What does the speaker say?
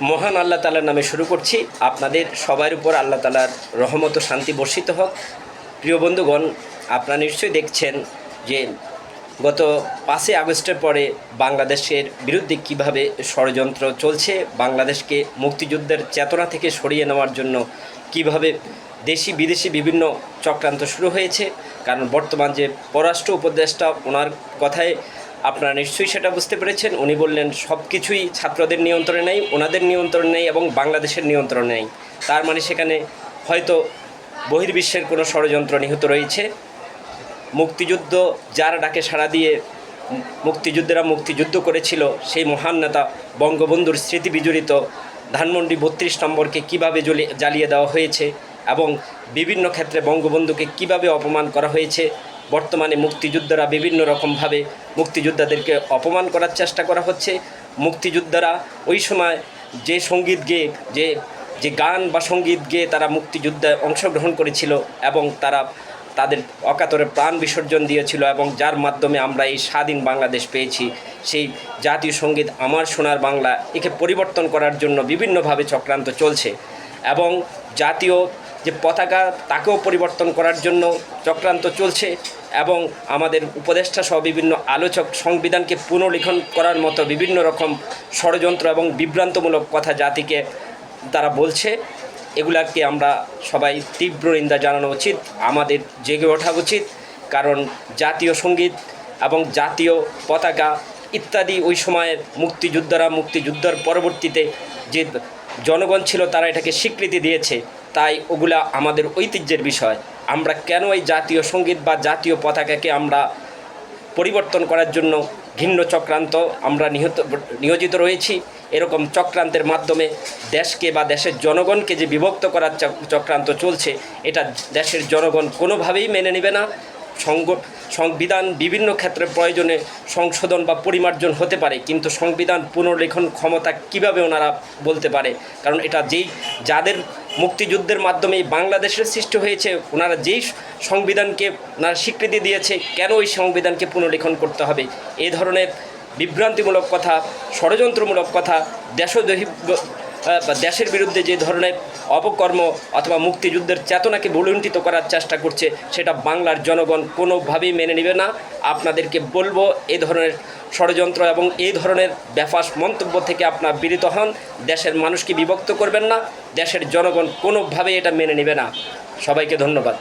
মহান আল্লাহ তালার নামে শুরু করছি। আপনাদের সবার উপর আল্লাহ তালার রহমত ও শান্তি বর্ষিত হোক। প্রিয় বন্ধুগণ, আপনারা নিশ্চয়ই দেখছেন যে গত পাঁচই আগস্টের পরে বাংলাদেশের বিরুদ্ধে কীভাবে ষড়যন্ত্র চলছে, বাংলাদেশকে মুক্তিযুদ্ধের চেতনা থেকে সরিয়ে নেওয়ার জন্য কীভাবে দেশি বিদেশি বিভিন্ন চক্রান্ত শুরু হয়েছে, কারণ বর্তমান যে পররাষ্ট্র উপদেষ্টা, ওনার কথায় আপনারা নিশ্চয়ই সেটা বুঝতে পেরেছেন। উনি বললেন, সব কিছুই ছাত্রদের নিয়ন্ত্রণে নেই, ওনাদের নিয়ন্ত্রণে নেই এবং বাংলাদেশের নিয়ন্ত্রণে নেই। তার মানে সেখানে হয়তো বহির্বিশ্বের কোনো ষড়যন্ত্র নিহত রয়েছে। মুক্তিযুদ্ধ যার ডাকে সাড়া দিয়ে মুক্তিযুদ্ধেরা মুক্তিযুদ্ধ করেছিল, সেই মহান নেতা বঙ্গবন্ধুর স্মৃতি বিজড়িত ধানমন্ডি বত্রিশ নম্বরকে কীভাবে জ্বলি- জ্বালিয়ে দেওয়া হয়েছে এবং বিভিন্ন ক্ষেত্রে বঙ্গবন্ধুকে কীভাবে অপমান করা হয়েছে বর্তমানে মুক্তিযোদ্ধারা বিভিন্ন রকমভাবে মুক্তিযোদ্ধাদেরকে অপমান করার চেষ্টা করা হচ্ছে। মুক্তিযোদ্ধারা ওই সময় যে সংগীত গেয়ে, যে যে গান বা সংগীত গেয়ে তারা মুক্তিযুদ্ধে অংশগ্রহণ করেছিল এবং তারা তাদের অকাতরে প্রাণ বিসর্জন দিয়েছিল এবং যার মাধ্যমে আমরা এই স্বাধীন বাংলাদেশ পেয়েছি। সেই জাতীয় সংগীত আমার সোনার বাংলা একে পরিবর্তন করার জন্য বিভিন্নভাবে চক্রান্ত চলছে এবং জাতীয় যে পতাকা তাকেও পরিবর্তন করার জন্য চক্রান্ত চলছে এবং আমাদের উপদেষ্টা সহ বিভিন্ন আলোচক সংবিধানকে পুনর্লিখন করার মতো বিভিন্ন রকম ষড়যন্ত্র এবং বিভ্রান্তমূলক কথা জাতিকে তারা বলছে, এগুলাকে আমরা সবাই তীব্র নিন্দা জানানো উচিত, আমাদের জেগে ওঠা উচিত, কারণ জাতীয় সংগীত এবং জাতীয় পতাকা ইত্যাদি ওই সময়ের মুক্তিযোদ্ধারা মুক্তিযুদ্ধের পরবর্তীতে যে জনগণ ছিল, তারা এটাকে স্বীকৃতি দিয়েছে। তাই ওগুলা আমাদের ঐতিহ্যের বিষয়। আমরা কেন এই জাতীয় সংগীত বা জাতীয় পতাকাকে আমরা পরিবর্তন করার জন্য ভিন্ন চক্রান্ত আমরা নিহত, নিয়োজিত রয়েছি? এরকম চক্রান্তের মাধ্যমে দেশকে বা দেশের জনগণকে যে বিভক্ত করার চক- চক্রান্ত চলছে, এটা দেশের জনগণ কোনোভাবেই মেনে নেবে না। সংবিধান বিভিন্ন ক্ষেত্রে প্রয়োজনে সংশোধন বা পরিমার্জন হতে পারে, কিন্তু সংবিধান পুনর্লেখন ক্ষমতা কীভাবে ওনারা বলতে পারে? কারণ এটা যেই, যাদের মুক্তিযুদ্ধের মাধ্যমে বাংলাদেশের সৃষ্টি হয়েছে, ওনারা যেই সংবিধানকে ওনারা স্বীকৃতি দিয়েছে, কেন ওই সংবিধানকে পুনর্লেখন করতে হবে? এই ধরনের বিভ্রান্তিমূলক কথা, ষড়যন্ত্রমূলক কথা, দেশদ্রোহী দেশের বিরুদ্ধে যে ধরনের অপকর্ম অথবা মুক্তিযুদ্ধের চেতনাকে বলুণ্ঠিত করার চেষ্টা করছে, সেটা বাংলার জনগণ কোনোভাবেই মেনে নেবে না। আপনাদেরকে বলব, এ ধরনের ষড়যন্ত্র এবং এই ধরনের ব্যাপাস মন্তব্য থেকে আপনার বিরত হন। দেশের মানুষকে বিভক্ত করবেন না, দেশের জনগণ কোনোভাবেই এটা মেনে নেবে না। সবাইকে ধন্যবাদ।